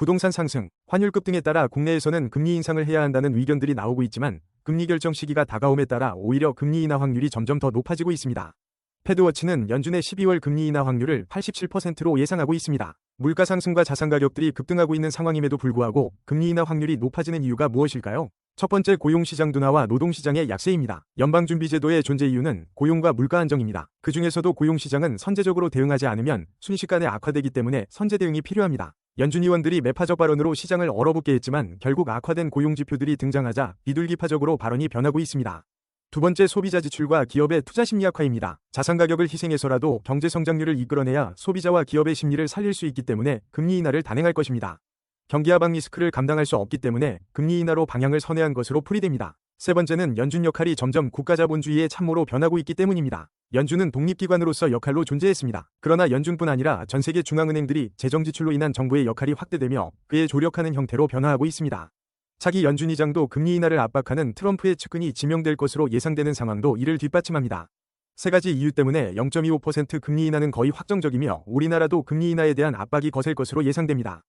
부동산 상승, 환율급 등에 따라 국내에서는 금리 인상을 해야 한다는 의견들이 나오고 있지만 금리 결정 시기가 다가옴에 따라 오히려 금리 인하 확률이 점점 더 높아지고 있습니다. 패드워치는 연준의 12월 금리 인하 확률을 87%로 예상하고 있습니다. 물가 상승과 자산 가격들이 급등하고 있는 상황임에도 불구하고 금리 인하 확률이 높아지는 이유가 무엇일까요? 첫 번째 고용시장 둔화와 노동시장의 약세입니다. 연방준비제도의 존재 이유는 고용과 물가 안정입니다. 그 중에서도 고용시장은 선제적으로 대응하지 않으면 순식간에 악화되기 때문에 선제 대응이 필요합니다. 연준 의원들이 매파적 발언으로 시장을 얼어붙게 했지만 결국 악화된 고용 지표들이 등장하자 비둘기파적으로 발언이 변하고 있습니다. 두 번째 소비자 지출과 기업의 투자 심리 악화입니다. 자산 가격을 희생해서라도 경제 성장률을 이끌어내야 소비자와 기업의 심리를 살릴 수 있기 때문에 금리 인하를 단행할 것입니다. 경기 하방 리스크를 감당할 수 없기 때문에 금리 인하로 방향을 선회한 것으로 풀이됩니다. 세 번째는 연준 역할이 점점 국가자본주의의 참모로 변하고 있기 때문입니다. 연준은 독립기관으로서 역할로 존재했습니다. 그러나 연준뿐 아니라 전 세계 중앙은행들이 재정 지출로 인한 정부의 역할이 확대되며 그에 조력하는 형태로 변화하고 있습니다. 차기 연준 의장도 금리 인하를 압박하는 트럼프의 측근이 지명될 것으로 예상되는 상황도 이를 뒷받침합니다. 세 가지 이유 때문에 0.25% 금리 인하는 거의 확정적이며 우리나라도 금리 인하에 대한 압박이 거셀 것으로 예상됩니다.